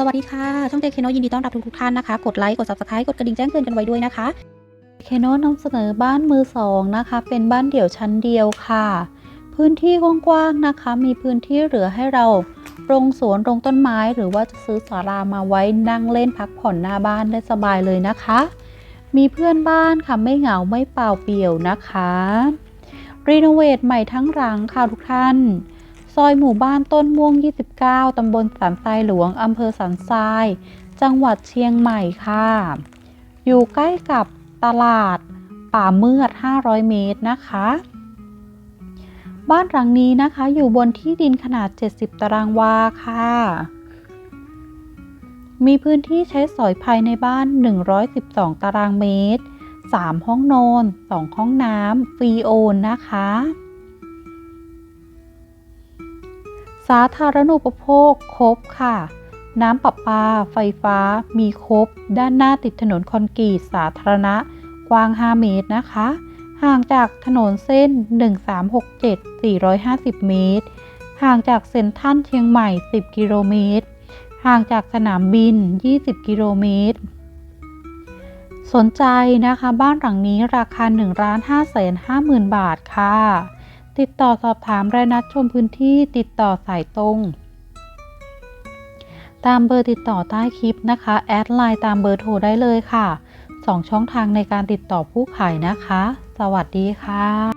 สวัสดีค่ะ ช่องเจเคโนยินดีต้อนรับทุกๆท่านนะคะ กดไลค์ กด subscribe กดกระดิ่งแจ้งเตือนกันไว้ด้วยนะคะเคโนนำเสนอบ้านมือสองนะคะ เป็นบ้านเดี่ยวชั้นเดียวค่ะ พื้นที่กว้างๆนะคะ มีพื้นที่เหลือให้เราลงสวนลงต้นไม้หรือว่าจะซื้อศาลามาไว้นั่งเล่นพักผ่อนหน้าบ้านได้สบายเลยนะคะ มีเพื่อนบ้านค่ะไม่เหงาไม่เปล่าเปลี่ยวนะคะรีโนเวทใหม่ทั้งหลังค่ะทุกท่าน อยหมู่บ้านต้นม่วง 29 ตำบลสันทรายหลวง อำเภอสันทราย จังหวัดเชียงใหม่ค่ะ อยู่ใกล้กับตลาดป่าเมือด 500 เมตรนะคะ บ้านหลังนี้นะคะ อยู่บนที่ดินขนาด 70 ตารางวาค่ะ มีพื้นที่ใช้สอยภายในบ้าน 112 ตารางเมตร 3 ห้องนอน 2 ห้องน้ำฟรีโอนนะคะ สาธารณูปโภคครบค่ะ น้ำประปา ไฟฟ้ามีครบ ด้านหน้าติดถนนคอนกรีตสาธารณะ กว้าง 5 เมตรนะคะ ห่างจากถนนเส้น 1367 450 เมตร ห่างจากเซ็นทรัลเชียงใหม่ 10 กิโลเมตร ห่างจากสนามบิน 20 กิโลเมตรสนใจนะคะบ้านหลังนี้ราคา1 5 5 0 0 0 0 บาทค่ะ ติดต่อสอบถามรายนัดชมพื้นที่ติดต่อสายตรง ตามเบอร์ติดต่อใต้คลิปนะคะ แอดไลน์ตามเบอร์โทรได้เลยค่ะ 2 ช่องทางในการติดต่อผู้ขายนะคะ สวัสดีค่ะ